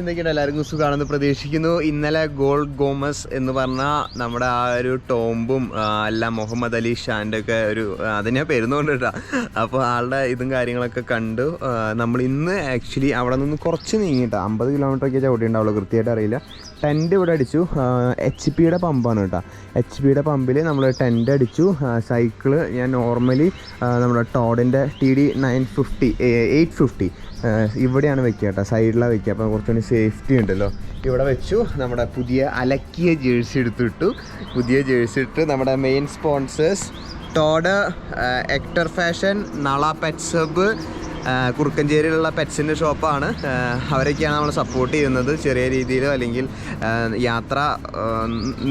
എന്തൊക്കെയാണ് എല്ലാവർക്കും സുഖമാണെന്ന് പ്രതീക്ഷിക്കുന്നു. ഇന്നലെ ഗോൾഡ് ഗോമസ് എന്ന് പറഞ്ഞ നമ്മുടെ ആ ഒരു ടോംബും അല്ല മുഹമ്മദ് അലി ഷാന്റെ ഒക്കെ ഒരു അതിനെ പെരുന്നുകൊണ്ട് കേട്ടോ. അപ്പോൾ ആളുടെ ഇതും കാര്യങ്ങളൊക്കെ കണ്ടു. നമ്മൾ ഇന്ന് ആക്ച്വലി അവിടെ നിന്ന് കുറച്ച് നീങ്ങിട്ടോ അമ്പത് കിലോമീറ്റർ ഒക്കെ ചവിട്ടിണ്ടാവുള്ളൂ കൃത്യമായിട്ട് അറിയില്ല. ടെന്റ് ഇവിടെ അടിച്ചു. എച്ച് പിയുടെ പമ്പാണ് കേട്ടോ. എച്ച് പിയുടെ പമ്പിൽ നമ്മൾ ടെന്റ് അടിച്ചു. സൈക്കിൾ ഞാൻ നോർമലി നമ്മുടെ ടോഡിന്റെ T D nine fifty eight fifty ഇവിടെയാണ് വെക്കുക കേട്ടോ. സൈഡിലാണ് വെക്കുക. അപ്പോൾ കുറച്ചുകൂടി സേഫ്റ്റി ഉണ്ടല്ലോ. ഇവിടെ വെച്ചു. നമ്മുടെ പുതിയ അലക്കിയ ജേഴ്സി എടുത്തിട്ടു. പുതിയ ജേഴ്സി ഇട്ട് നമ്മുടെ മെയിൻ സ്പോൺസേഴ്സ് ടോഡ് എക്ടർ ഫാഷൻ നള പെറ്റ് സബ് കുറുക്കഞ്ചേരിയിലുള്ള പെറ്റ്സിന്റെ ഷോപ്പാണ്. അവരൊക്കെയാണ് നമ്മൾ സപ്പോർട്ട് ചെയ്യുന്നത്. ചെറിയ രീതിയിലോ അല്ലെങ്കിൽ യാത്ര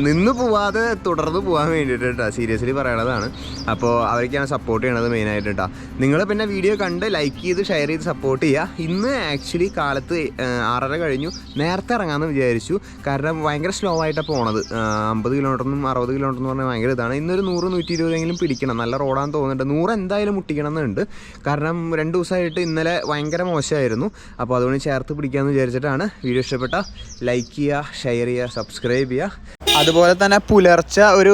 നിന്ന് പോവാതെ തുടർന്ന് പോകാൻ വേണ്ടിയിട്ട് കേട്ടോ സീരിയസ്ലി പറയണതാണ്. അപ്പോൾ അവരൊക്കെയാണ് സപ്പോർട്ട് ചെയ്യണത് മെയിനായിട്ട് കേട്ടോ നിങ്ങൾ പിന്നെ വീഡിയോ കണ്ട് ലൈക്ക് ചെയ്ത് ഷെയർ ചെയ്ത് സപ്പോർട്ട് ചെയ്യുക ഇന്ന് ആക്ച്വലി കാലത്ത് ആറര കഴിഞ്ഞു. നേരത്തെ ഇറങ്ങാമെന്ന് വിചാരിച്ചു. കാരണം ഭയങ്കര സ്ലോ ആയിട്ടാണ് പോണത്. അമ്പത് കിലോമീറ്ററിനും അറുപത് കിലോമീറ്റർ എന്ന് പറഞ്ഞാൽ ഭയങ്കര ഇതാണ്. ഇന്നൊരു നൂറ് നൂറ്റി ഇരുപതെങ്കിലും പിടിക്കണം. നല്ല റോഡാന്ന് തോന്നുന്നുണ്ട്. നൂറ് എന്തായാലും മുട്ടിക്കണം എന്നുണ്ട്. കാരണം രണ്ട് ദിവസമായിട്ട് ഇന്നലെ ഭയങ്കര മോശമായിരുന്നു. അപ്പോൾ അതുകൊണ്ട് ചേർത്ത് പിടിക്കാമെന്ന് വിചാരിച്ചിട്ടാണ്. വീഡിയോ ഇഷ്ടപ്പെട്ട ലൈക്ക് ചെയ്യുക ഷെയർ ചെയ്യുക സബ്സ്ക്രൈബ് ചെയ്യുക. അതുപോലെ തന്നെ പുലർച്ചെ ഒരു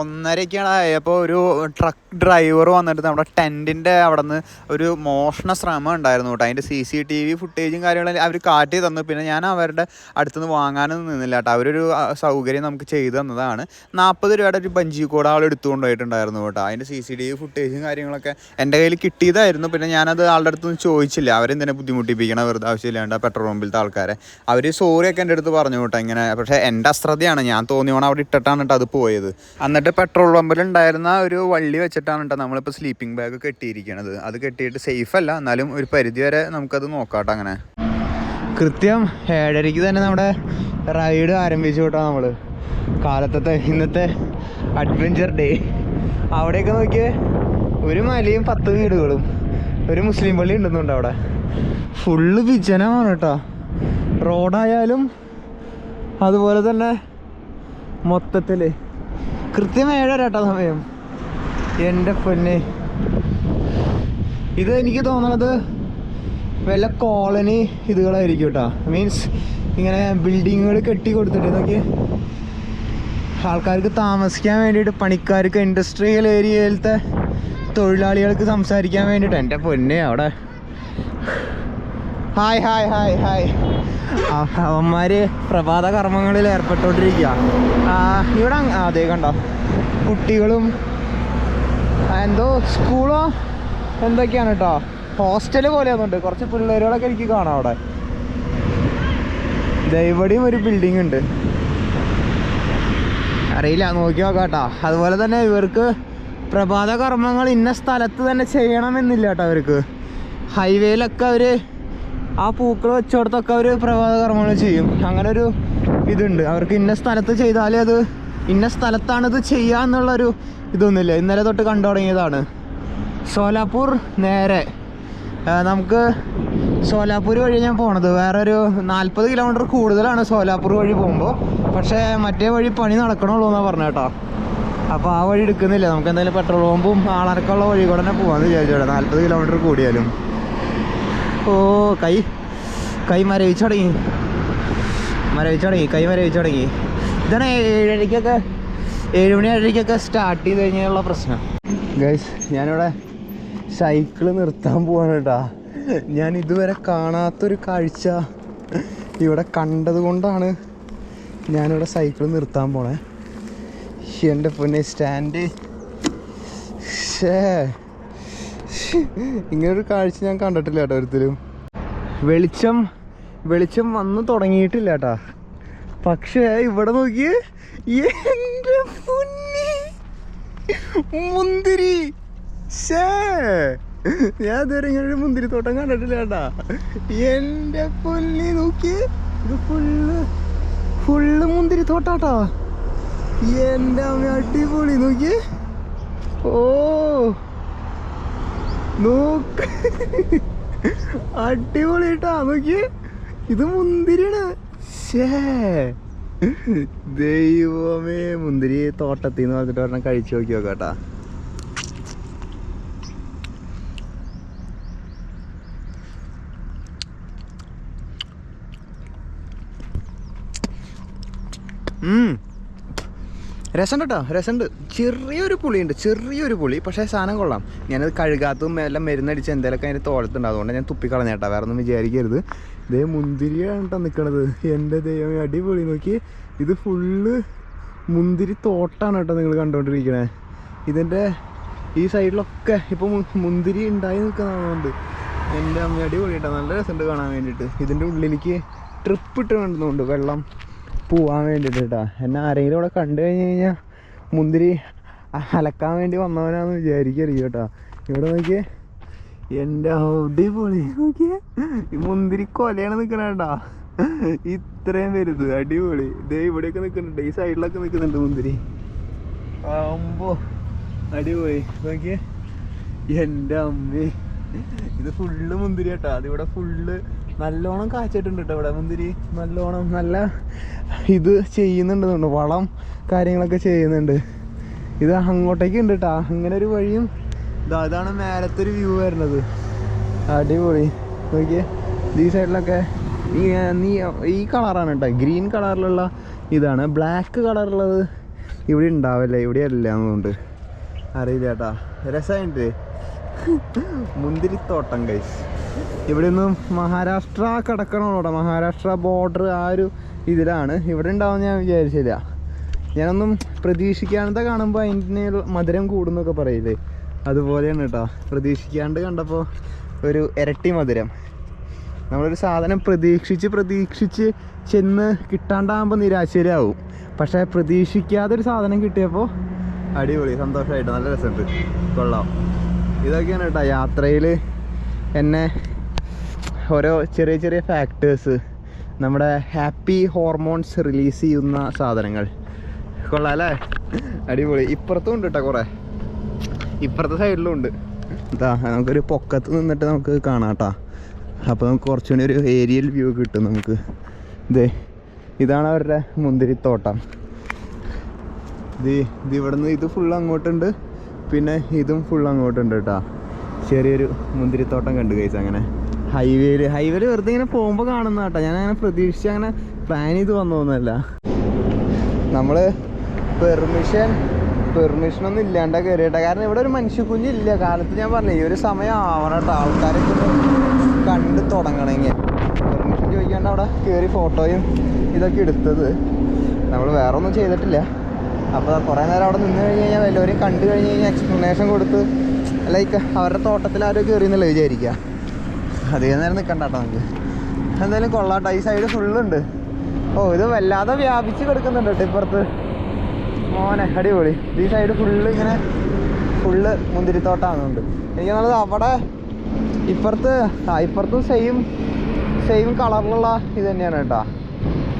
ഒന്നരയ്ക്കാണ് ആയപ്പോൾ ഒരു ട്രക്ക് ഡ്രൈവർ വന്നിട്ട് നമ്മുടെ ടെന്റിന്റെ അവിടെ നിന്ന് ഒരു മോഷണ ശ്രമം ഉണ്ടായിരുന്നു കേട്ടോ. അതിന്റെ സി സി ടി വി ഫുട്ടേജും കാര്യങ്ങളും അവർ കാട്ടി തന്നു. പിന്നെ ഞാൻ അവരുടെ അടുത്തുനിന്ന് വാങ്ങാനൊന്നും നിന്നില്ല കേട്ടോ. അവരൊരു സൗകര്യം നമുക്ക് ചെയ്തു തന്നതാണ്. നാൽപ്പത് രൂപയുടെ ഒരു ബഞ്ചി കൂടെ ആൾ എടുത്തുകൊണ്ടുപോയിട്ടുണ്ടായിരുന്നു കേട്ടോ. അതിന്റെ സി സി ടി വി ഫുട്ടേജും കാര്യങ്ങളൊക്കെ എന്റെ കയ്യിൽ കിട്ടിയതായിരുന്നു. പിന്നെ ഞാനത് ആളുടെ അടുത്തൊന്നും ചോദിച്ചില്ല. അവരെന്തിനെ ബുദ്ധിമുട്ടിപ്പിക്കണം വെറുതെ ആവശ്യമില്ലാണ്ട് പെട്രോൾ പമ്പിലത്തെ ആൾക്കാരെ. അവർ സോറിയൊക്കെ എന്റെ അടുത്ത് പറഞ്ഞു കേട്ടോ. ഇങ്ങനെ പക്ഷേ എന്റെ അശ്രദ്ധയാണ്. ഞാൻ തോന്നിയോണം അവിടെ ഇട്ടിട്ടാണ് കേട്ടോ അത് പോയത്. എന്നിട്ട് പെട്രോൾ പമ്പിൽ ഉണ്ടായിരുന്ന ഒരു വള്ളി വെച്ചിട്ടാണ് കേട്ടോ നമ്മളിപ്പോൾ സ്ലീപ്പിംഗ് ബാഗ് കെട്ടിയിരിക്കണത്. അത് കെട്ടിയിട്ട് സേഫ് അല്ല എന്നാലും ഒരു പരിധി വരെ നമുക്കത് നോക്കാം അങ്ങനെ. കൃത്യം ഏഴരയ്ക്ക് തന്നെ നമ്മുടെ റൈഡ് ആരംഭിച്ചു കേട്ടോ നമ്മൾ കാലത്തത്തെ ഇന്നത്തെ അഡ്വഞ്ചർ ഡേ അവിടെയൊക്കെ നോക്കിയേ ഒരു മലയും പത്ത് വീടുകളും. ഒരു മുസ്ലിം പള്ളി ഉണ്ടെന്നുണ്ട് അവിടെ. ഫുള്ള് വിജനമാണ് കേട്ടോ റോഡായാലും അതുപോലെ തന്നെ മൊത്തത്തിൽ കൃത്യം ഏഴര സമയം. എന്റെ പൊന്നെ. ഇത് എനിക്ക് തോന്നണത് വല്ല കോളനി ഇതുകളായിരിക്കും കേട്ടോ മീൻസ് ഇങ്ങനെ ബിൽഡിങ്ങുകൾ കെട്ടി കൊടുത്തിട്ട് നോക്കി ആൾക്കാർക്ക് താമസിക്കാൻ വേണ്ടിയിട്ട് പണിക്കാർക്ക് ഇൻഡസ്ട്രിയൽ ഏരിയയിലത്തെ തൊഴിലാളികൾക്ക് സംസാരിക്കാൻ വേണ്ടിയിട്ട്. എന്റെ പൊന്നെ അവിടെ. Hi hi hi hi. അ- അവന്മാര് പ്രഭാത കർമ്മങ്ങളിൽ ഏർപ്പെട്ടുകൊണ്ടിരിക്കുക ഇവിടെ അതെ കണ്ടോ. കുട്ടികളും എന്തോ സ്കൂളോ? എന്തൊക്കെയാണ് കേട്ടോ ഹോസ്റ്റൽ പോലെയൊന്നുണ്ട്. കുറച്ച് പിള്ളേരുകളൊക്കെ എനിക്ക് കാണാം അവിടെ. ഇവിടെയും ഒരു ബിൽഡിംഗ് ഉണ്ട്. അറിയില്ല നോക്കി നോക്കാം കേട്ടോ അതുപോലെ തന്നെ ഇവർക്ക് പ്രഭാത കർമ്മങ്ങൾ ഇന്ന സ്ഥലത്ത് തന്നെ ചെയ്യണമെന്നില്ല കേട്ടോ അവർക്ക് ഹൈവേയിലൊക്കെ അവർ ആ പൂക്കൾ വെച്ചോടത്തൊക്കെ അവർ പ്രഭാത കർമ്മങ്ങൾ ചെയ്യും. അങ്ങനെ ഒരു ഇതുണ്ട്. അവർക്ക് ഇന്ന സ്ഥലത്ത് ചെയ്താലേ അത് ഇന്ന സ്ഥലത്താണ് ഇത് ചെയ്യുക എന്നുള്ളൊരു ഇതൊന്നുമില്ല. ഇന്നലെ തൊട്ട് കണ്ടു തുടങ്ങിയതാണ്. സോലാപ്പൂർ നേരെ. നമുക്ക് സോലാപ്പൂർ വഴി ഞാൻ പോണത്. വേറെ ഒരു നാൽപ്പത് കിലോമീറ്റർ കൂടുതലാണ് സോലാപ്പൂർ വഴി പോകുമ്പോൾ പക്ഷേ മറ്റേ വഴി പണി നടക്കണുള്ളൂ എന്നാണ് പറഞ്ഞ കേട്ടോ. അപ്പോൾ ആ വഴി എടുക്കുന്നില്ല. നമുക്ക് എന്തായാലും പെട്രോൾ പമ്പും ആളനക്കുള്ള വഴി കൂടെ തന്നെ പോകാമെന്ന് വിചാരിച്ചോട്ടെ നാൽപ്പത് കിലോമീറ്റർ കൂടിയാലും. ഓ കൈ. കൈ മരവിച്ചു തുടങ്ങി. മരവിച്ചു തുടങ്ങി കൈ മരവിച്ചു തുടങ്ങി. ഇതാണ് ഏഴരയ്ക്കൊക്കെ ഏഴ് മണി ഏഴരയ്ക്കൊക്കെ സ്റ്റാർട്ട് ചെയ്ത് കഴിഞ്ഞാലുള്ള പ്രശ്നം. ഗൈസ് ഞാനിവിടെ സൈക്കിൾ നിർത്താൻ പോവാണ് കേട്ടാ ഞാൻ ഇതുവരെ കാണാത്തൊരു കാഴ്ച ഇവിടെ കണ്ടത് കൊണ്ടാണ് ഞാനിവിടെ സൈക്കിൾ നിർത്താൻ പോണേ. എന്റെ പൊന്നെ സ്റ്റാൻഡ് ഷേ ഇങ്ങനൊരു കാഴ്ച ഞാൻ കണ്ടിട്ടില്ല കേട്ടോ ഒരിക്കലും. വെളിച്ചം വെളിച്ചം വന്ന് തുടങ്ങിയിട്ടില്ല കേട്ടാ. പക്ഷേ ഇവിടെ നോക്കിയേ എന്റെ പൊന്നി. മുന്തിരി. ഞാൻ ഇതുവരെ ഇങ്ങനെ ഒരു മുന്തിരി തോട്ടം കണ്ടിട്ടില്ല കേട്ടാ. എന്റെ പൊന്നി നോക്കിയേ. ഇത് ഫുള്ള് ഫുള്ള് മുന്തിരി തോട്ടാട്ടാ എന്റെ അമ്മ അടിപൊളി നോക്കിയേ. ഓ. നോക്ക്. അടിപൊളി കേട്ടാ. നോക്കിയേ. ഇത് മുന്തിരിയാണ്. ദൈവമേ മുന്തിരി തോട്ടത്തിൽ നിന്ന് പറഞ്ഞിട്ട് പറഞ്ഞാൽ കഴിച്ചു നോക്കി നോക്കാട്ടാ ഉം. രസമുണ്ട് കേട്ടോ രസമുണ്ട്. ചെറിയൊരു പുളിയുണ്ട് ചെറിയൊരു പുളി. പക്ഷേ സാധനം കൊള്ളാം. ഞാനത് കഴുകാത്തതും എല്ലാം മരുന്നടിച്ച് എന്തെങ്കിലുമൊക്കെ അതിന്റെ തോളത്തുണ്ട്. അതുകൊണ്ട് ഞാൻ തുപ്പിക്കളഞ്ഞ കേട്ടോ. വേറെ ഒന്നും വിചാരിക്കരുത്. ഇതേ മുന്തിരിയാണ് കേട്ടോ നിൽക്കണത് എന്റെ ദൈവം അടിപൊളി. നോക്കി ഇത് ഫുള്ള് മുന്തിരി തോട്ടാണ് കേട്ടോ നിങ്ങൾ കണ്ടുകൊണ്ടിരിക്കണേ ഇതിന്റെ ഈ സൈഡിലൊക്കെ ഇപ്പോൾ മുന്തിരി ഉണ്ടായി നിൽക്കുന്നതുകൊണ്ട് എന്റെ അമ്മ അടിപൊളി കേട്ടോ. നല്ല രസമുണ്ട് കാണാൻ വേണ്ടിയിട്ട്. ഇതിന്റെ ഉള്ളിലേക്ക് ട്രിപ്പ് ഇട്ട് വേണ്ടുന്നുണ്ട് വെള്ളം. പോവാൻ വേണ്ടിയിട്ട്. കേട്ടോ എന്നെ ആരെങ്കിലും ഇവിടെ കണ്ടു കഴിഞ്ഞ് കഴിഞ്ഞാൽ മുന്തിരി അലക്കാൻ വേണ്ടി വന്നവനാന്ന് വിചാരിക്കരുത് കേട്ടോ. ഇവിടെ നോക്കിയേ. എന്റെ അടിപൊളി. നോക്കിയേ. ഈ മുന്തിരി കൊലയാണ് നിൽക്കണ കേട്ടാ. ഇത്രയും വലുത് അടിപൊളി. ദേ ഇവിടെയൊക്കെ നിൽക്കുന്നുണ്ട് ഈ സൈഡിലൊക്കെ നിൽക്കുന്നുണ്ട് മുന്തിരി. ആവുമ്പോ അടിപൊളി. നോക്കിയേ. എന്റെ അമ്മേ. ഇത് ഫുള്ള് മുന്തിരി കേട്ടോ. അതിവിടെ ഫുള്ള് നല്ലോണം കാച്ചിട്ടുണ്ട് കേട്ടോ ഇവിടെ. മുന്തിരി നല്ലോണം നല്ല ഇത് ചെയ്യുന്നുണ്ട് വളം കാര്യങ്ങളൊക്കെ ചെയ്യുന്നുണ്ട്. ഇത് അങ്ങോട്ടേക്ക് ഉണ്ട് കേട്ടോ അങ്ങനെ ഒരു വഴിയും ഇതാ ഇതാണ് മേലത്തെ ഒരു വ്യൂ വരുന്നത്. അടിപൊളി. നോക്കിയേ. ഈ സൈഡിലൊക്കെ നീ ഈ കളറാണ് കേട്ടോ ഗ്രീൻ കളറിലുള്ള ഇതാണ്. ബ്ലാക്ക് കളറുള്ളത് ഇവിടെ ഉണ്ടാവില്ല. ഇവിടെ അല്ല എന്നുണ്ട് അറിയില്ല ചേട്ടാ രസമായിട്ട് മുന്തിരിത്തോട്ടം കൈസ് ഇവിടെ ഒന്നും മഹാരാഷ്ട്ര കിടക്കണോടെ. മഹാരാഷ്ട്ര ബോർഡർ ആ ഒരു ഇതിലാണ്. ഇവിടെ ഉണ്ടാവും ഞാൻ വിചാരിച്ചില്ല. ഞാനൊന്നും പ്രതീക്ഷിക്കാണ്ട് കാണുമ്പോൾ അതിന് മധുരം കൂടുന്നൊക്കെ പറയില്ലേ? അതുപോലെയാണ് കേട്ടോ പ്രതീക്ഷിക്കാണ്ട് കണ്ടപ്പോൾ ഒരു ഇരട്ടി മധുരം. നമ്മളൊരു സാധനം പ്രതീക്ഷിച്ച് പ്രതീക്ഷിച്ച് ചെന്ന് കിട്ടാണ്ടാകുമ്പോൾ നിരാശയിലാവും പക്ഷേ പ്രതീക്ഷിക്കാതെ ഒരു സാധനം കിട്ടിയപ്പോൾ അടിപൊളി സന്തോഷമായിട്ട് നല്ല രസമുണ്ട്. കൊള്ളാം. ഇതൊക്കെയാണ് കേട്ടോ യാത്രയിൽ എന്നെ ഓരോ ചെറിയ ചെറിയ ഫാക്ടേഴ്സ് നമ്മുടെ ഹാപ്പി ഹോർമോൺസ് റിലീസ് ചെയ്യുന്ന സാധനങ്ങൾ. കൊള്ളാം അല്ലേ? അടിപൊളി. ഇപ്പുറത്തും ഉണ്ട് കേട്ടോ കുറേ. ഇപ്പുറത്തെ സൈഡിലും ഉണ്ട്. എന്താ നമുക്കൊരു പൊക്കത്ത് നിന്നിട്ട് നമുക്ക് കാണാം കേട്ടോ അപ്പോൾ നമുക്ക് കുറച്ചുകൂടി ഒരു ഏരിയൽ വ്യൂ കിട്ടും നമുക്ക്. ഇതേ ഇതാണ് അവരുടെ മുന്തിരിത്തോട്ടം. ഇത് ഇത് ഇവിടുന്ന് ഇത് ഫുൾ അങ്ങോട്ടുണ്ട്. പിന്നെ ഇതും ഫുൾ അങ്ങോട്ടുണ്ട് കേട്ടോ ചെറിയൊരു മുന്തിരിത്തോട്ടം കണ്ടു കഴിച്ചു അങ്ങനെ. ഹൈവേയിൽ ഹൈവേയിൽ വെറുതെ ഇങ്ങനെ പോകുമ്പോൾ കാണുന്ന കേട്ടോ. ഞാൻ അങ്ങനെ പ്രതീക്ഷിച്ച് അങ്ങനെ പ്ലാൻ ചെയ്ത് വന്നതൊന്നുമല്ല. നമ്മൾ പെർമിഷൻ പെർമിഷനൊന്നും ഇല്ലാണ്ട കയറിയിട്ട കാരണം ഇവിടെ ഒരു മനുഷ്യ കുഞ്ഞില്ല കാലത്ത് ഞാൻ പറഞ്ഞു ഈ ഒരു സമയം ആവണം കേട്ടോ ആൾക്കാരൊക്കെ ഒന്ന് കണ്ട് തുടങ്ങണമെങ്കിൽ പെർമിഷൻ ചോദിക്കാണ്ട് അവിടെ കയറി ഫോട്ടോയും ഇതൊക്കെ എടുത്തത്. നമ്മൾ വേറെ ഒന്നും ചെയ്തിട്ടില്ല അപ്പോൾ കുറേ നേരം അവിടെ നിന്ന് കഴിഞ്ഞ് കഴിഞ്ഞാൽ വല്ലവരെയും കണ്ടു കഴിഞ്ഞ് കഴിഞ്ഞാൽ എക്സ്പ്ലനേഷൻ കൊടുത്ത് ലൈക്ക് അവരുടെ തോട്ടത്തിൽ ആരോ കയറി എന്നുള്ളത് വിചാരിക്കുക അധികം നേരം നിൽക്കണ്ട കേട്ടോ നമുക്ക്. എന്തായാലും കൊള്ളാട്ടോ. ഈ സൈഡ് ഫുള്ളുണ്ട് ഓ ഇത് വല്ലാതെ വ്യാപിച്ച് കിടക്കുന്നുണ്ട് കേട്ടോ ഇപ്പുറത്ത്. മോനെ അടിപൊളി. ഈ സൈഡ് ഫുള്ള് ഇങ്ങനെ ഫുള്ള് മുന്തിരിത്തോട്ടാകുന്നുണ്ട് എനിക്ക് നല്ലത് അവിടെ ഇപ്പുറത്ത് ആ ഇപ്പുറത്തും സെയിം സെയിം കളറിലുള്ള ഇത് തന്നെയാണ് കേട്ടോ.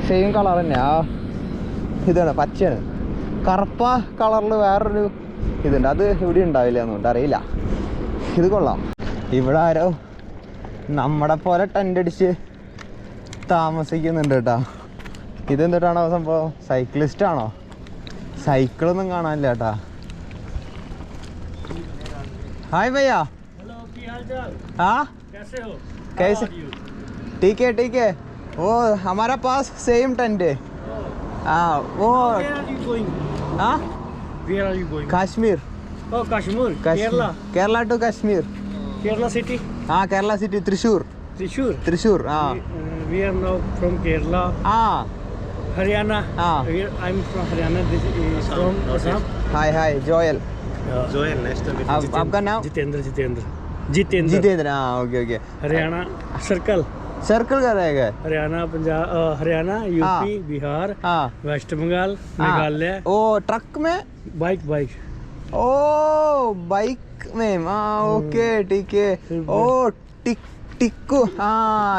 സെയിം കളർ തന്നെ ആ ഇതാണ് പച്ചയാണ്. കറുപ്പ കളറിൽ വേറൊരു ഇതുണ്ട്. അത് ഇവിടെ ഉണ്ടാവില്ല എന്നുണ്ട് അറിയില്ല. ഇത് കൊള്ളാം. ഇവിടെ ആരോ നമ്മളെ പോലെ ടെൻ്റ് അടിച്ച് താമസിക്കുന്നുണ്ട് കേട്ടോ ഇതെന്തിട്ടാണോ സംഭവം സൈക്ലിസ്റ്റ് ആണോ സൈക്കിളൊന്നും കാണാനില്ല കേട്ടാ ഹായ് भैया हेलो की हाल चाल हाँ कैसे हो कैसे ठीक है ठीक है वो हमारा पास सेम टेंट है हाँ वो Where are you going? हाँ Where are you going? Kashmir Oh, Kashmir, Kashmir Kerala, Kerala to Kashmir Kerala city, हाँ Kerala city ah Kerala city Thrissur Thrissur Thrissur ah we are now from Kerala ah Haryana ah I am from Haryana from Assam hi hi Joel Joel nice आपका नाम जितेंद्र जितेंद्र जितेंद्र जितेंद्र हाँ okay okay Haryana circle circle का रहेगा Haryana Punjab Haryana UP Bihar waste Bengal Meghalaya oh truck में? Bike bike oh bike name ah okay T ഓ ടിക് ടിക്കു. ആ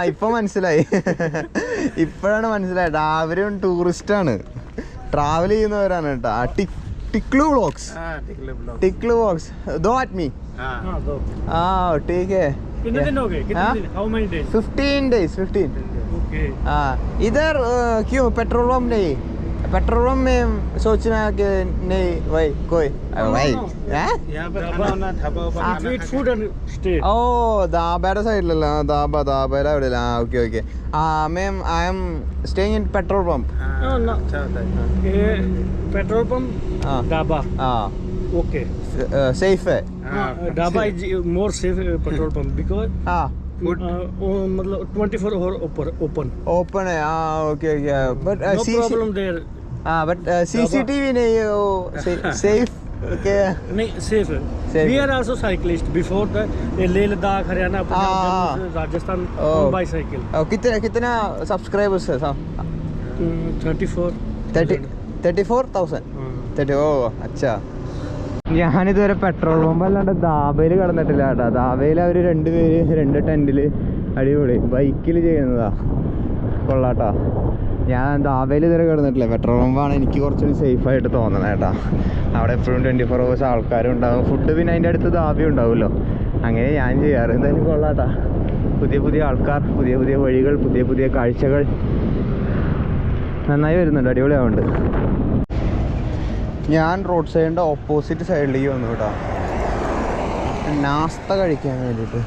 ഇപ്പൊ മനസ്സിലായി. ഇപ്പോഴാണ് മനസ്സിലായത്. അവരും ടൂറിസ്റ്റ് ആണ് ട്രാവൽ ചെയ്യുന്നവരാണ് കേട്ടോ. ആ ടിക് Tiklu vlogs. Tiklu vlogs. Though at me ah take fifteen days fifteen ah? Either queue petrol pump day How many days fifteen days fifteen okay हाँ इधर अ, क्यों पेट्रोल पंप नहीं पेट्रोल पंप में सोचना कि नहीं भाई कोई भाई हैं? यहाँ पे खाना वाना dhaba Baba eat food and stay. ഓ ദാബയുടെ സൈഡിലല്ല ദാബ ദാബയുടെ അവിടെ ah okay okay ah ma'am I am staying in petrol pump No, no. ये पेट्रोल पंप हाँ. Dhaba ah okay. സേഫ് हाँ, dhaba is more safe uh, petrol pump because ആ uh, वो मतलब 24 hour open open. Open है हाँ okay okay but no problem there हाँ but CCTV नहीं है वो सेफ़ Okay. नहीं सेफ़ है. We are also cyclist before the Leh Ladakh Haryana Punjab Rajasthan by cycle कितने कितना सब्सक्राइबर्स है साहब 34 30 34000 30 ओ अच्छा. ഞാനിതുവരെ പെട്രോൾ പമ്പ് അല്ലാണ്ട് ദാബയിൽ കടന്നിട്ടില്ല കേട്ടോ. ദാബയിൽ അവർ രണ്ടുപേര് രണ്ട് ടെന്റിൽ അടിപൊളി. ബൈക്കിൽ ചെയ്യുന്നതാ. കൊള്ളാട്ടോ. ഞാൻ ദാബയിൽ ഇതുവരെ കിടന്നിട്ടില്ല. പെട്രോൾ പമ്പാണ് എനിക്ക് കുറച്ചുകൂടി സേഫായിട്ട് തോന്നുന്നത് കേട്ടോ. അവിടെ എപ്പോഴും ട്വന്റി ഫോർ അവേഴ്സ് ആൾക്കാരും ഉണ്ടാകും ഫുഡ് പിന്നെ അതിന്റെ അടുത്ത് ദാബി ഉണ്ടാവുമല്ലോ. അങ്ങനെ ഞാൻ ചെയ്യാറ്. എന്തായാലും കൊള്ളാട്ടാ. പുതിയ പുതിയ ആൾക്കാർ പുതിയ പുതിയ വഴികൾ പുതിയ പുതിയ കാഴ്ചകൾ നന്നായി വരുന്നുണ്ട്. അടിപൊളിയാവുന്നുണ്ട്. ഞാൻ റോഡ് സൈഡിന്റെ ഓപ്പോസിറ്റ് സൈഡിലേക്ക് വന്നു കേട്ടോ നാസ്ത കഴിക്കാൻ വേണ്ടിയിട്ട്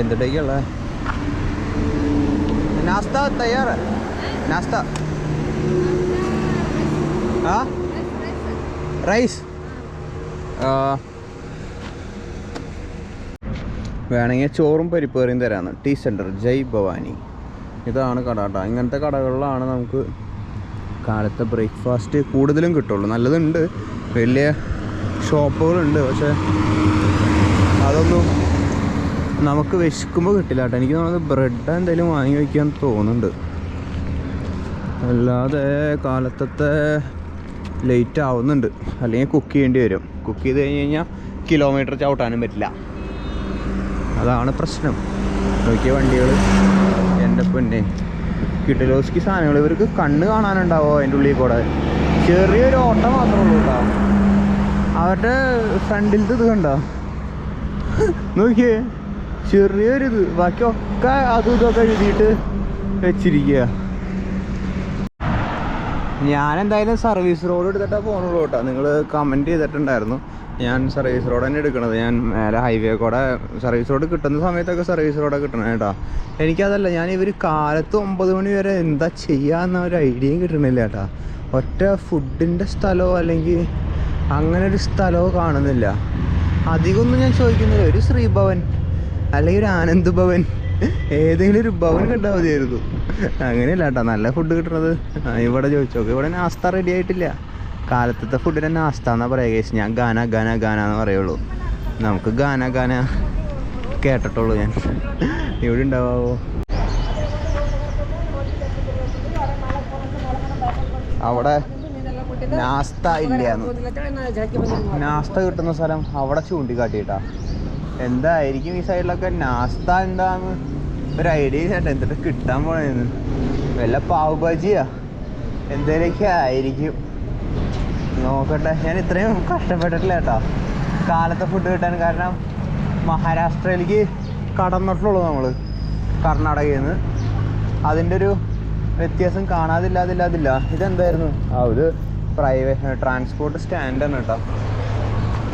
എന്തിട്ടേക്കുള്ള നാസ്ത തയ്യാറ്? നാസ്ത. ആ? റൈസ് വേണമെങ്കിൽ ചോറും പരിപ്പ് കറിയും തരാമെന്ന് ടീ സെന്റർ ജയ് ഭവാനി. ഇതാണ് കട കേട്ടോ ഇങ്ങനത്തെ കടകളിലാണ് നമുക്ക് കാലത്തെ ബ്രേക്ക്ഫാസ്റ്റ് കൂടുതലും കിട്ടുള്ളൂ. നല്ലതുണ്ട്. വലിയ ഷോപ്പുകളുണ്ട്. പക്ഷേ അതൊന്നും നമുക്ക് വിശക്കുമ്പോൾ കിട്ടില്ല കേട്ടോ. എനിക്ക് തോന്നുന്നത് ബ്രെഡ് എന്തെങ്കിലും വാങ്ങി വയ്ക്കാൻ തോന്നുന്നുണ്ട്. അല്ലാതെ കാലത്തത്തെ ലേറ്റ് ആവുന്നുണ്ട്. അല്ലെങ്കിൽ കുക്ക് ചെയ്യേണ്ടി വരും. കുക്ക് ചെയ്ത് കഴിഞ്ഞ് കഴിഞ്ഞാൽ കിലോമീറ്റർ ചവിട്ടാനും പറ്റില്ല. അതാണ് പ്രശ്നം. നോക്കിയ വണ്ടികൾ എന്റെ പൊന്നെ. കിട്ടലോസ്കി സാധനങ്ങൾ. ഇവർക്ക് കണ്ണ് കാണാനുണ്ടാവോ അതിന്റെ ഉള്ളിൽ കൂടെ? ചെറിയൊരു ഓട്ടം മാത്രമേ ഉള്ളൂ കേട്ടോ. അവരുടെ ഫ്രണ്ടിലത്തെ ഇത് കണ്ടോ? നോക്കിയേ. ചെറിയൊരിത്. ബാക്കിയൊക്കെ അതും ഇതൊക്കെ എഴുതിയിട്ട് വെച്ചിരിക്കുക. ഞാൻ എന്തായാലും സർവീസ് റോഡ് എടുത്തിട്ടാണ് പോകുന്നുള്ളൂ കേട്ടോ. നിങ്ങൾ കമന്റ് ചെയ്തിട്ടുണ്ടായിരുന്നു. ഞാൻ സർവീസ് റോഡ് തന്നെ എടുക്കണത്. ഞാൻ മേലെ ഹൈവേ കൂടെ സർവീസ് റോഡ് കിട്ടുന്ന സമയത്തൊക്കെ സർവീസ് റോഡ് കിട്ടണം കേട്ടോ എനിക്കതല്ല ഞാൻ ഇവർ കാലത്ത് ഒമ്പത് മണി വരെ എന്താ ചെയ്യാന്ന ഒരു ഐഡിയയും കിട്ടണില്ല കേട്ടോ ഒറ്റ ഫുഡിന്റെ സ്ഥലമോ അല്ലെങ്കിൽ അങ്ങനെ ഒരു സ്ഥലമോ കാണുന്നില്ല. അധികമൊന്നും ഞാൻ ചോദിക്കുന്നില്ല. ഒരു ശ്രീഭവൻ അല്ലെങ്കിൽ ഒരു ആനന്ദ് ഭവൻ ഏതെങ്കിലും ഒരു ഭവൻ കണ്ടാൽ മതിയായിരുന്നു. അങ്ങനെയല്ല കേട്ടോ നല്ല ഫുഡ് കിട്ടണത്. ഇവിടെ ചോദിച്ചു നോക്ക് ഇവിടെ നാസ്ത റെഡി ആയിട്ടില്ല. കാലത്തത്തെ ഫുഡിനെ നാസ്ത എന്നാ പറയുക കേസ് ഞാൻ ഗാന ഗാന ഗാന എന്ന് പറയുള്ളൂ. നമുക്ക് ഗാന ഗാന കേട്ടിട്ടുള്ളൂ ഞാൻ. ഇവിടെ ഉണ്ടാവോ അവിടെ നാസ്ത ഇല്ലാന്ന്. നാസ്ത കിട്ടുന്ന സ്ഥലം അവിടെ ചൂണ്ടിക്കാട്ടിട്ടാ എന്തായിരിക്കും ഈ സൈഡിലൊക്കെ നാസ്ത എന്താന്ന്? ഒരു ഐഡിയ ചേട്ടാ എന്നിട്ട് കിട്ടാൻ പോണേന്ന്. വല്ല പാവ് ഭാജിയാ എന്തേലൊക്കെ ആയിരിക്കും. നോക്കട്ടെ. ഞാൻ ഇത്രയും കഷ്ടപ്പെട്ടിട്ടില്ല കേട്ടോ. കാലത്തെ ഫുഡ് കിട്ടാൻ കാരണം മഹാരാഷ്ട്രയിലേക്ക് കടന്നിട്ടുള്ളൂ നമ്മൾ കർണാടകയിൽ നിന്ന് അതിന്റെ ഒരു വ്യത്യാസം കാണാതില്ല അതില്ല അതില്ല. ഇതെന്തായിരുന്നു? ആ ഇത് പ്രൈവറ്റ് ട്രാൻസ്പോർട്ട് സ്റ്റാൻഡാണ് കേട്ടോ.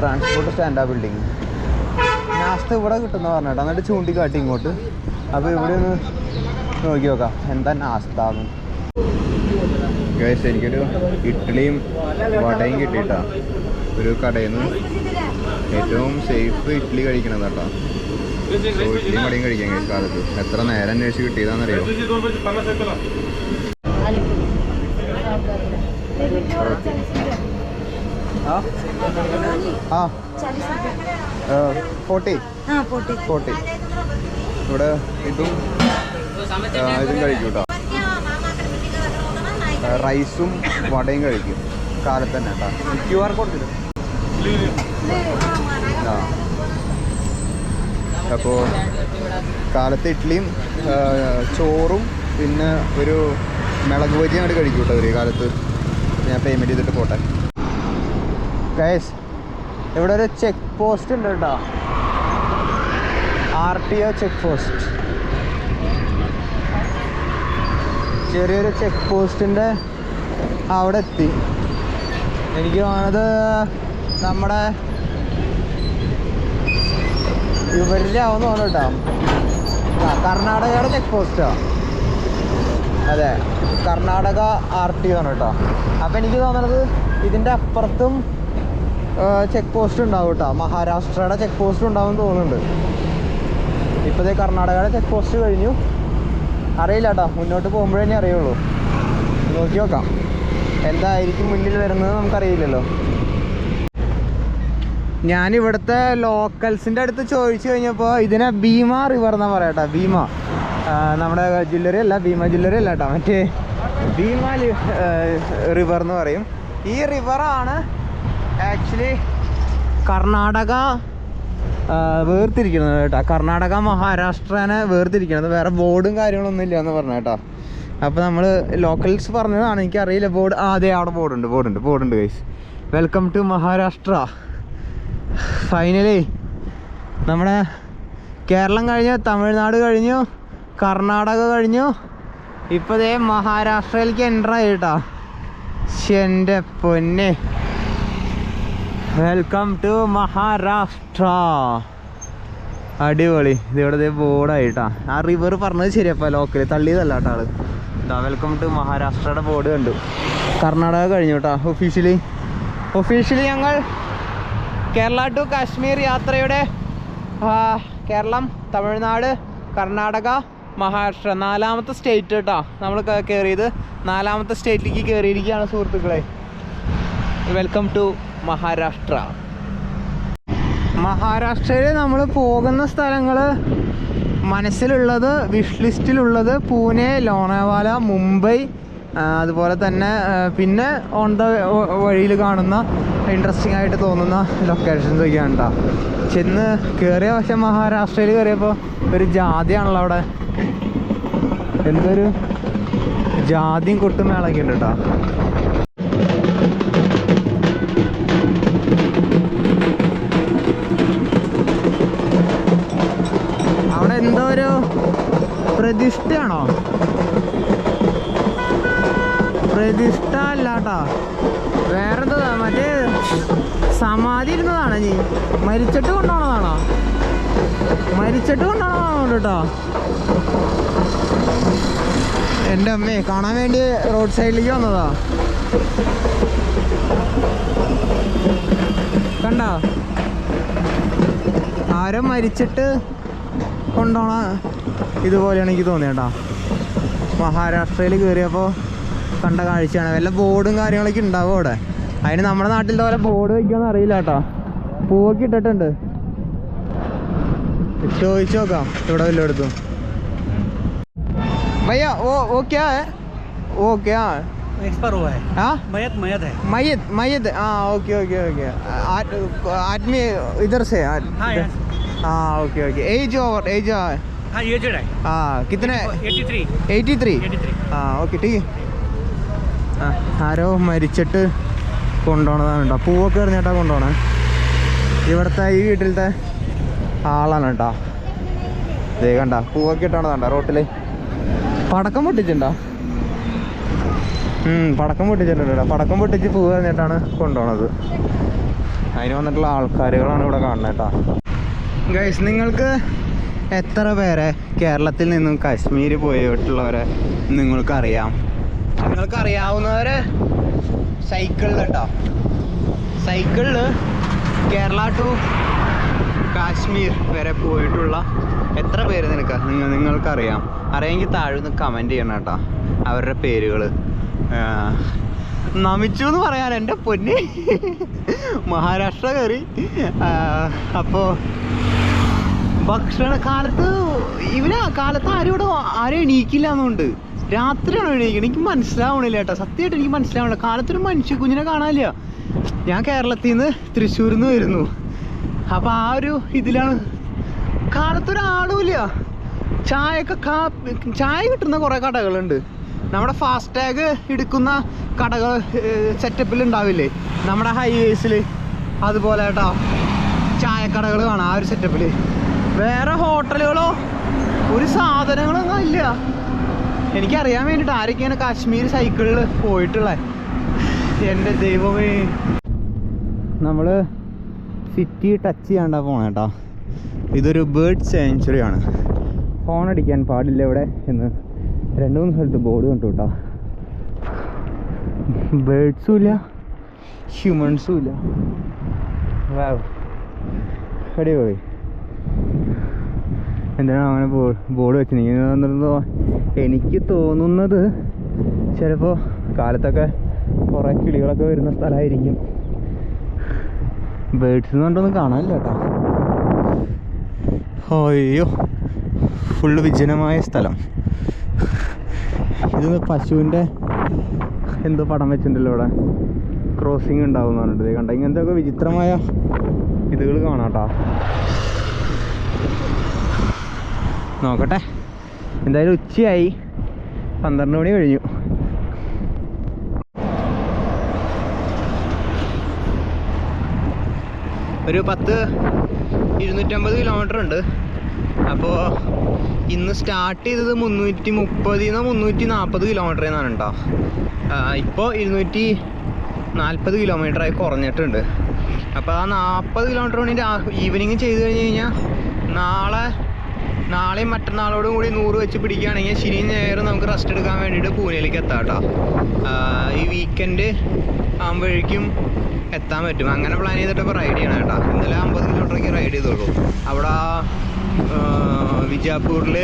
ട്രാൻസ്പോർട്ട് സ്റ്റാൻഡാ ബിൽഡിങ് നാസ്ത ഇവിടെ കിട്ടുന്ന പറഞ്ഞു കേട്ടോ. എന്നിട്ട് ചൂണ്ടിക്കാട്ടി ഇങ്ങോട്ട്. അപ്പോൾ ഇവിടെ ഒന്ന് നോക്കി നോക്കാം. എന്താ നാസ്ത ഗൈസ് എനിക്കൊരു ഇഡ്ഡലിയും വടയും കിട്ടിയിട്ടാ. ഒരു കടയിൽ നിന്ന് ഏറ്റവും സേഫ് ഇഡ്ഡലി കഴിക്കണം കേട്ടോ. ഇഡ്ഡലിയും വടയും കഴിക്കാൻ കഴിച്ചു കാലത്ത്. എത്ര നേരം അന്വേഷിച്ച് കിട്ടിയതാണെന്നറിയോ? ഇവിടെ ഇതും ഇതും കഴിക്കൂട്ടോ. റൈസും വടയും കഴിക്കും. കാലത്ത് തന്നെ കേട്ടോ. ക്യു ആർ കോഡ് അപ്പോൾ കാലത്ത് ഇഡ്ഡലിയും ചോറും പിന്നെ ഒരു മിളക് ബജിയും അങ്ങോട്ട് കഴിക്കും കേട്ടോ ഒരു കാലത്ത്. ഞാൻ പേയ്മെന്റ് ചെയ്തിട്ട് പോട്ടെ. കേസ് ഇവിടെ ഒരു ചെക്ക് പോസ്റ്റ് ഉണ്ട് കേട്ടോ. R T O check post ചെറിയൊരു ചെക്ക് പോസ്റ്റിന്റെ അവിടെ എത്തി. എനിക്ക് തോന്നുന്നത് നമ്മുടെ ഇവരുടെ ആവുന്ന തോന്നുന്നു കേട്ടോ. കർണാടകയുടെ ചെക്ക് പോസ്റ്റാ അതെ കർണാടക ആർ ടി ആണ് കേട്ടോ. അപ്പം എനിക്ക് തോന്നുന്നത് ഇതിന്റെ അപ്പുറത്തും ചെക്ക് പോസ്റ്റ് ഉണ്ടാവും കേട്ടോ. മഹാരാഷ്ട്രയുടെ ചെക്ക് പോസ്റ്റ് ഉണ്ടാവും തോന്നുന്നുണ്ട്. ഇപ്പോഴത്തെ കർണാടകയുടെ ചെക്ക് പോസ്റ്റ് കഴിഞ്ഞു. അറിയില്ല മുന്നോട്ട് പോകുമ്പോഴേ അറിയുള്ളൂ. നോക്കി നോക്കാം. എന്തായിരിക്കും മുന്നിൽ വരുന്നത് നമുക്കറിയില്ലല്ലോ. ഞാൻ ഇവിടുത്തെ ലോക്കൽസിന്റെ അടുത്ത് ചോദിച്ചു കഴിഞ്ഞപ്പോൾ ഇതിനെ ഭീമ റിവർ എന്നാ പറയാട്ടോ ഭീമ. നമ്മുടെ ജില്ലറി അല്ല ഭീമ ജില്ലറി അല്ല കേട്ടോ മറ്റേ ഭീമ റിവർ എന്ന് പറയും. ഈ റിവറാണ് ആക്ച്വലി കർണാടക വേർതിരിക്കുന്നത് കേട്ടോ. കർണാടക മഹാരാഷ്ട്രനെ വേർതിരിക്കുന്നത്. വേറെ ബോർഡും കാര്യങ്ങളൊന്നും ഇല്ല എന്ന് പറഞ്ഞു കേട്ടോ. അപ്പോൾ നമ്മൾ ലോക്കൽസ് പറഞ്ഞതാണ് എനിക്കറിയില്ല. ബോർഡ് ആ അതെ അവിടെ ബോർഡുണ്ട് ബോർഡുണ്ട് ബോർഡുണ്ട് guys welcome to Maharashtra. Finally നമ്മുടെ കേരളം കഴിഞ്ഞു തമിഴ്നാട് കഴിഞ്ഞു കർണാടക കഴിഞ്ഞു. ഇപ്പോൾ ദേ മഹാരാഷ്ട്രയിലേക്ക് എന്റർ ആയി കേട്ടോ. എന്റെ പൊന്നെ. വെൽക്കം ടു മഹാരാഷ്ട്ര അടിപൊളി. ഇതിവിടെ ബോർഡായിട്ടാ. ആ റിവർ പറഞ്ഞത് ശരിയപ്പോ ലോക്കൽ തള്ളിയതല്ല ആൾ. ഇതാ വെൽക്കം ടു മഹാരാഷ്ട്രയുടെ ബോർഡ് കണ്ടു. കർണാടക കഴിഞ്ഞു കേട്ടോ ഒഫീഷ്യലി ഒഫീഷ്യലി ഞങ്ങൾ കേരള ടു കാശ്മീർ യാത്രയുടെ കേരളം തമിഴ്നാട് കർണാടക മഹാരാഷ്ട്ര. നാലാമത്തെ സ്റ്റേറ്റ് കേട്ടോ നമ്മൾ കയറിയത് നാലാമത്തെ സ്റ്റേറ്റിലേക്ക് കയറിയിരിക്കുകയാണ് സുഹൃത്തുക്കളെ. Welcome to Maharashtra. മഹാരാഷ്ട്രയിൽ നമ്മൾ പോകുന്ന സ്ഥലങ്ങൾ മനസ്സിലുള്ളത് വിഷ് ലിസ്റ്റിലുള്ളത് പൂനെ ലോണവാല മുംബൈ അതുപോലെ തന്നെ പിന്നെ ഓൺ ദ വഴിയിൽ കാണുന്ന ഇൻട്രസ്റ്റിംഗ് ആയിട്ട് തോന്നുന്ന ലൊക്കേഷൻസ് ഒക്കെയാണ് കേട്ടോ ചെന്ന് കയറിയ പക്ഷെ മഹാരാഷ്ട്രയിൽ കയറിയപ്പോൾ ഒരു ജാതിയാണല്ലോ അവിടെ. എന്തൊരു ജാതിയും കൊട്ടും മേളൊക്കെ ഉണ്ട് കേട്ടോ പ്രതിഷ്ഠയാണോ പ്രതിഷ്ഠ അല്ലാട്ടാ കേട്ടോ വേറെന്താ മറ്റേ സമാധി ഇരുന്നതാണോ നീ മരിച്ചിട്ട് കൊണ്ടുപോണതാണോ? മരിച്ചിട്ട് കൊണ്ടുപോണതാണോ കേട്ടോ എന്റെ അമ്മേ കാണാൻ വേണ്ടി റോഡ് സൈഡിലേക്ക് വന്നതാ. കണ്ട? ആരും മരിച്ചിട്ട് കൊണ്ടോണ ഇതുപോലെയാണ് എനിക്ക് തോന്നിയത് കേട്ടോ മഹാരാഷ്ട്രയിൽ കയറിയപ്പോൾ കണ്ട കാഴ്ചയാണ് വല്ല ബോർഡും കാര്യങ്ങളൊക്കെ ഉണ്ടാവും അവിടെ അതിന് നമ്മുടെ നാട്ടിലത്തെ പോലെ ബോർഡ് വയ്ക്കുമെന്ന് അറിയില്ല കേട്ടോ പൂവൊക്കെ ഇട്ടിട്ടുണ്ട് ചോദിച്ചു നോക്കാം ഇവിടെ വല്ലയിടത്തും भैया वो वो क्या है वो क्या है एक्सपायर हुआ है हाँ मयत मयत है मयत मयत हाँ ओके ओके ओके आ- आदमी इधर से आ- हाँ, यहाँ हाँ okay okay age over age हाँ ये जेड है हाँ कितने eighty three eighty three eighty three ah okay tea ആ ആരോ മരിച്ചിട്ട് കൊണ്ടുപോണതാണ് കേട്ടോ പൂവൊക്കെ എറിഞ്ഞിട്ടാ കൊണ്ടുപോണേ ഇവിടുത്തെ ഈ വീട്ടിലത്തെ ആളാണ് കേട്ടോ ദേ കണ്ട പൂവൊക്കെ ഇട്ടാണോ റോട്ടിൽ പടക്കം പൊട്ടിച്ചിട്ടുണ്ടോ ഉം, പടക്കം പൊട്ടിച്ചിട്ടുണ്ട് കേട്ടോ പടക്കം പൊട്ടിച്ച് പൂവ് എറിഞ്ഞിട്ടാണ് കൊണ്ടുപോണത് അതിന് വന്നിട്ടുള്ള ആൾക്കാരുകളാണ് ഇവിടെ കാണുന്നത് കേട്ടോ ഗൈസ് നിങ്ങൾക്ക് എത്ര പേരെ കേരളത്തിൽ നിന്നും കാശ്മീർ പോയിട്ടുള്ളവരെ നിങ്ങൾക്കറിയാം? നിങ്ങൾക്കറിയാവുന്നവരെ നിങ്ങൾക്ക് അറിയാവുന്നവര് സൈക്കിളിൽ കേരള ടു കാശ്മീർ വരെ പോയിട്ടുള്ള എത്ര പേര് നിനക്ക്? നിങ്ങൾ നിങ്ങൾക്കറിയാം. അറിയാമെങ്കിൽ താഴെ നിന്ന് കമന്റ് ചെയ്യണം കേട്ടോ. അവരുടെ പേരുകൾ നമിച്ചു എന്ന് പറയാൻ എന്റെ പൊന്നെ. മഹാരാഷ്ട്ര കയറി. അപ്പോൾ ഭക്ഷണ കാലത്ത് ഇവന് കാലത്ത് ആരും ഇവിടെ ആരും എണീക്കില്ല എന്നുണ്ട്. രാത്രിയാണ് എണീക്കുന്നത് എനിക്ക് മനസ്സിലാവണില്ല കേട്ടോ. സത്യമായിട്ട് എനിക്ക് മനസ്സിലാവണില്ല. കാലത്തൊരു മനുഷ്യ കുഞ്ഞിനെ കാണാനില്ല. ഞാൻ കേരളത്തിൽ നിന്ന് തൃശ്ശൂരിൽ നിന്ന് വരുന്നു. അപ്പൊ ആ ഒരു ഇതിലാണ്. കാലത്തൊരാളുമില്ല. ചായയൊക്കെ കാ ചായ കിട്ടുന്ന കുറേ കടകളുണ്ട്. നമ്മുടെ ഫാസ്റ്റ് ടാഗ് എടുക്കുന്ന കടകൾ സെറ്റപ്പിൽ ഉണ്ടാവില്ലേ നമ്മുടെ ഹൈവേസിൽ അതുപോലെ കേട്ടോ. ചായക്കടകൾ കാണാം. ആ ഒരു സെറ്റപ്പിൽ വേറെ ഹോട്ടലുകളോ? ഒരു സാധനങ്ങളൊന്നും ഇല്ല. എനിക്കറിയാൻ വേണ്ടിട്ട് ആരൊക്കെയാണ് കാശ്മീർ സൈക്കിളിൽ പോയിട്ടുള്ളത് എന്റെ ദൈവമേ. നമ്മൾ സിറ്റി ടച്ച് ചെയ്യാണ്ടാ പോണേ കേട്ടോ ഇതൊരു ബേർഡ് സാങ്ച്വറി ആണ്. ഫോൺ അടിക്കാൻ പാടില്ല ഇവിടെ എന്ന്. രണ്ട് മൂന്ന് സ്ഥലത്ത് ബോർഡ് കണ്ടു കേട്ടോ ബേർഡ്സും ഇല്ല ഹ്യൂമൻസും ഇല്ല. അടിപൊളി. എന്താണ് അങ്ങനെ ബോർഡ് വെച്ചിരിക്കുന്നത് എനിക്ക് തോന്നുന്നത് ചിലപ്പോൾ കാലത്തൊക്കെ കുറേ കിളികളൊക്കെ വരുന്ന സ്ഥലമായിരിക്കും. ബേഡ്സ് പറഞ്ഞൊന്നും കാണാനില്ല കേട്ടോ. അയ്യോ ഫുള്ള് വിജനമായ സ്ഥലം. ഇത് പശുവിന്റെ എന്തോ പടം വെച്ചിട്ടുണ്ടല്ലോ ഇവിടെ. ക്രോസിങ് ഉണ്ടാവും എന്ന് പറഞ്ഞിട്ട് കണ്ട? ഇങ്ങനത്തെ ഒക്കെ വിചിത്രമായ ഇതുകൾ കാണാം കേട്ടോ. നോക്കട്ടെ. എന്തായാലും ഉച്ചയായി. പന്ത്രണ്ട് മണി കഴിഞ്ഞു. ഒരു പത്ത് ഇരുന്നൂറ്റമ്പത് കിലോമീറ്റർ ഉണ്ട്. അപ്പോൾ ഇന്ന് സ്റ്റാർട്ട് ചെയ്തത് മുന്നൂറ്റി മുപ്പതിൽ നിന്ന് മുന്നൂറ്റി നാൽപ്പത് കിലോമീറ്റർ എന്നാണ് കേട്ടോ ഇപ്പോൾ ഇരുന്നൂറ്റി നാൽപ്പത് കിലോമീറ്റർ ആയി കുറഞ്ഞിട്ടുണ്ട്. അപ്പോൾ ആ നാൽപ്പത് കിലോമീറ്റർ വേണ്ടി ഈവനിങ് ചെയ്ത് കഴിഞ്ഞ് കഴിഞ്ഞാൽ നാളെ നാളെയും മറ്റന്നാളോടും കൂടി നൂറ് വെച്ച് പിടിക്കുകയാണെങ്കിൽ ശനിയും ഞായറും നമുക്ക് റെസ്റ്റ് എടുക്കാൻ വേണ്ടിയിട്ട് പൂനെയിലേക്ക് എത്താം കേട്ടോ ഈ വീക്കെൻഡ് ആകുമ്പോഴേക്കും എത്താൻ പറ്റും. അങ്ങനെ പ്ലാൻ ചെയ്തിട്ട് ഇപ്പോൾ റൈഡ് ചെയ്യണം കേട്ടോ ഇന്നലെ അമ്പത് കിലോമീറ്ററൊക്കെ റൈഡ് ചെയ്തോളൂ. അവിടെ വിജയപൂരിൽ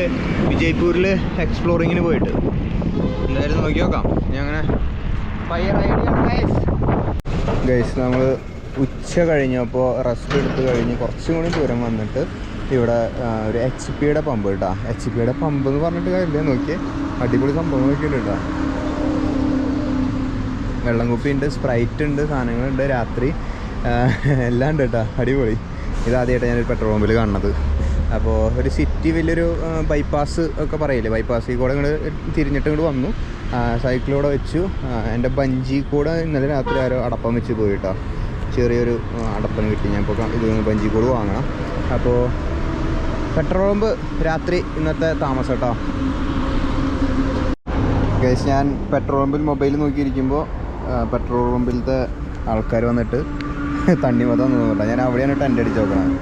വിജയ്പൂരിൽ എക്സ്പ്ലോറിങ്ങിന് പോയിട്ട്. എന്തായാലും നോക്കി നോക്കാം. ഞാൻ അങ്ങനെ പയ്യ റൈഡ് ചെയ്യണം ഗൈസ് നമ്മൾ ഉച്ച കഴിഞ്ഞപ്പോൾ റെസ്റ്റ് എടുത്ത് കഴിഞ്ഞ് കുറച്ചും കൂടി ദൂരം വന്നിട്ട് ഇവിടെ ഒരു എച്ച് പിയുടെ പമ്പ് കേട്ടോ. എച്ച് പിയുടെ പമ്പ് എന്ന് പറഞ്ഞിട്ട് കാര്യമില്ല. നോക്കിയേ. അടിപൊളി സംഭവം ഉണ്ട് കേട്ടോ. വെള്ളം കുപ്പി ഉണ്ട് സ്പ്രൈറ്റ് ഉണ്ട് സാധനങ്ങളുണ്ട് രാത്രി. എല്ലാം ഉണ്ട് കേട്ടോ. അടിപൊളി. ഇതാദ്യമായിട്ട് ഞാനൊരു പെട്രോൾ പമ്പിൽ കാണുന്നത്. അപ്പോൾ ഒരു സിറ്റി വലിയൊരു ബൈപ്പാസ് ഒക്കെ പറയില്ലേ? ബൈപ്പാസിൽ കൂടെ ഇങ്ങോട്ട് തിരിഞ്ഞിട്ട് ഇങ്ങോട്ട് വന്നു. സൈക്കിളൂടെ വെച്ചു. എന്റെ ബഞ്ചി കൂടെ ഇന്നലെ രാത്രി ആരോ അടപ്പം വെച്ച് പോയി കേട്ടോ. ചെറിയൊരു അടപ്പം കിട്ടി. ഞാൻ ഇപ്പോൾ ഇത് ബഞ്ചി കൂടെ വാങ്ങണം. അപ്പോൾ പെട്രോൾ പമ്പ് രാത്രി ഇന്നത്തെ താമസം കേട്ടോ. ഗൈസ് ഞാൻ പെട്രോൾ പമ്പിൽ മൊബൈൽ നോക്കിയിരിക്കുമ്പോൾ പെട്രോൾ പമ്പിലത്തെ ആൾക്കാർ വന്നിട്ട് തണ്ണി മതം തോന്നുന്നുണ്ടോ ഞാൻ അവിടെയാണ് ടെന്റ് അടിച്ച് നോക്കണത്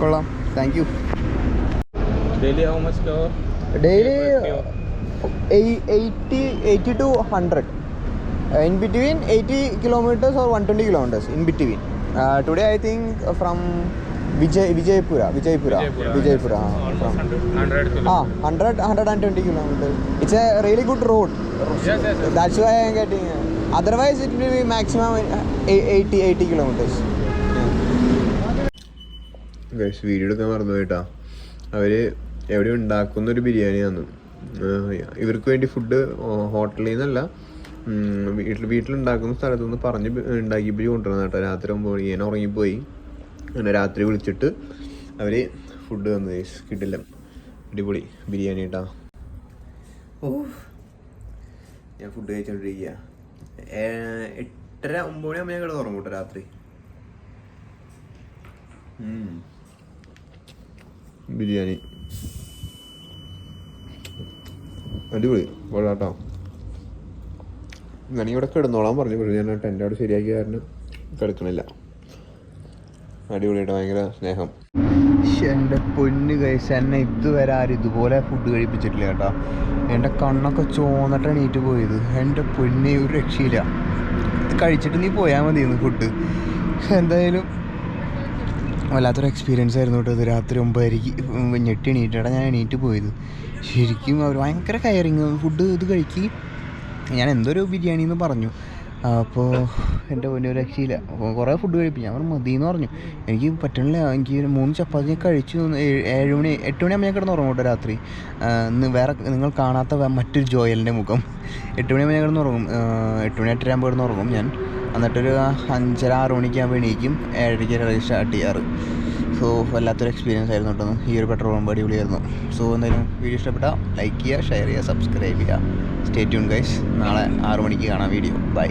കൊള്ളാം. Thank you Daily how much daily eighty eighty to hundred in between eighty kilometers or one twenty kilometers in between today I think from Vijay Vijayapura Vijayapura Vijayapura Almost 100, 100 kilometers. 100, 120 kilometers. It's a really good road. Yes, yes, yes. That's why I'm getting. Otherwise, it will be maximum uh, 80, 80 kilometers. Guys video എടുക്കാൻ മറന്നു കേട്ടാ അവർ എവിടെ ഉണ്ടാക്കുന്ന ഒരു ബിരിയാണി ആണ് ഇവർക്ക് വേണ്ടി food ഹോട്ടലിൽ നിന്നല്ല വീട്ടിൽ വീട്ടിലുണ്ടാക്കുന്ന സ്ഥലത്തുനിന്ന് പറഞ്ഞ് ഉണ്ടാക്കി ഉണ്ടാക്കിപ്പിച്ച് കൊണ്ടുവരണം കേട്ടോ രാത്രി ഒമ്പത് മണി ഞാൻ ഉറങ്ങിപ്പോയി അങ്ങനെ രാത്രി വിളിച്ചിട്ട് അവർ ഫുഡ് തന്നു ഗൈസ് കിട്ടില്ല. അടിപൊളി ബിരിയാണി കേട്ടാ ഓ ഞാൻ ഫുഡ് കഴിച്ചോണ്ടിരിക്കുക എട്ടര ഒമ്പത് മണി ആകുമ്പോൾ ഞാൻ കിടന്ന് ഉറങ്ങും കേട്ടോ രാത്രി. ബിരിയാണി. അടിപൊളി. കൊള്ളാട്ടോ ഞാനിവിടെ കിടന്നോളാൻ പറഞ്ഞു പക്ഷേ ഞാൻ ടെന്റ് അവിടെ ശരിയാക്കിയ കാരണം കിടക്കണില്ല. അടിപൊളിയായിട്ട് ഭയങ്കര സ്നേഹം. എന്റെ പൊന്ന് കഴിച്ച എന്നെ ഇതുവരെ ആരും ഇതുപോലെ ഫുഡ് കഴിപ്പിച്ചിട്ടില്ല കേട്ടോ. എന്റെ കണ്ണൊക്കെ ചോന്നിട്ട് എണീറ്റ് പോയത്. എന്റെ പൊന്നെ ഒരു രക്ഷയില്ല. കഴിച്ചിട്ട് നീ പോയാൽ മതിയെന്ന് ഫുഡ് എന്തായാലും വല്ലാത്തൊരു എക്സ്പീരിയൻസ് ആയിരുന്നു കേട്ടോ ഇത്. രാത്രി ഒമ്പതരയ്ക്ക് ഞെട്ടി എണീറ്റാണ് ഞാൻ എണീറ്റ് പോയത്. ശരിക്കും അവർ ഭയങ്കര കയറിങ് ഫുഡ് ഇത് കഴിക്കി. ഞാൻ എന്തൊരു ബിരിയാണി എന്ന് പറഞ്ഞു. അപ്പോൾ എന്റെ പൊന്നു രക്ഷയില്ല. കുറേ ഫുഡ് കഴിപ്പിച്ചു. ഞാൻ മതി എന്ന് പറഞ്ഞു. എനിക്ക് പറ്റണില്ല. എനിക്ക് മൂന്ന് ചപ്പാത്തി ഞാൻ കഴിച്ചു ഏഴ് മണി എട്ട് മണിയാകുമ്പോൾ ഞാൻ കിടന്ന് ഉറങ്ങും രാത്രി. വേറെ നിങ്ങൾ കാണാത്ത മറ്റൊരു ജോയലിന്റെ മുഖം. എട്ട് മണിയാകുമ്പോൾ ഞാൻ കിടന്ന് ഉറങ്ങും. എട്ട് മണി എട്ടര ആകുമ്പോൾ കിടന്ന് ഉറങ്ങും ഞാൻ. എന്നിട്ടൊരു അഞ്ചര ആറ് മണിക്കാകുമ്പോൾ എണീക്കും. ഏഴരയ്ക്ക് സ്റ്റാർട്ട് ചെയ്യാറ്. സോ വല്ലാത്തൊരു എക്സ്പീരിയൻസ് ആയിരുന്നു കേട്ടോ ഈ ഒരു പെട്രോൾ പമ്പ് അടിപൊളിയായിരുന്നു. സോ എന്തായാലും വീഡിയോ ഇഷ്ടപ്പെട്ടാൽ ലൈക്ക് ചെയ്യുക ഷെയർ ചെയ്യുക സബ്സ്ക്രൈബ് ചെയ്യുക. സ്റ്റേ ട്യൂൺ ഗൈസ് നാളെ ആറ് മണിക്ക് കാണാം വീഡിയോ. ബൈ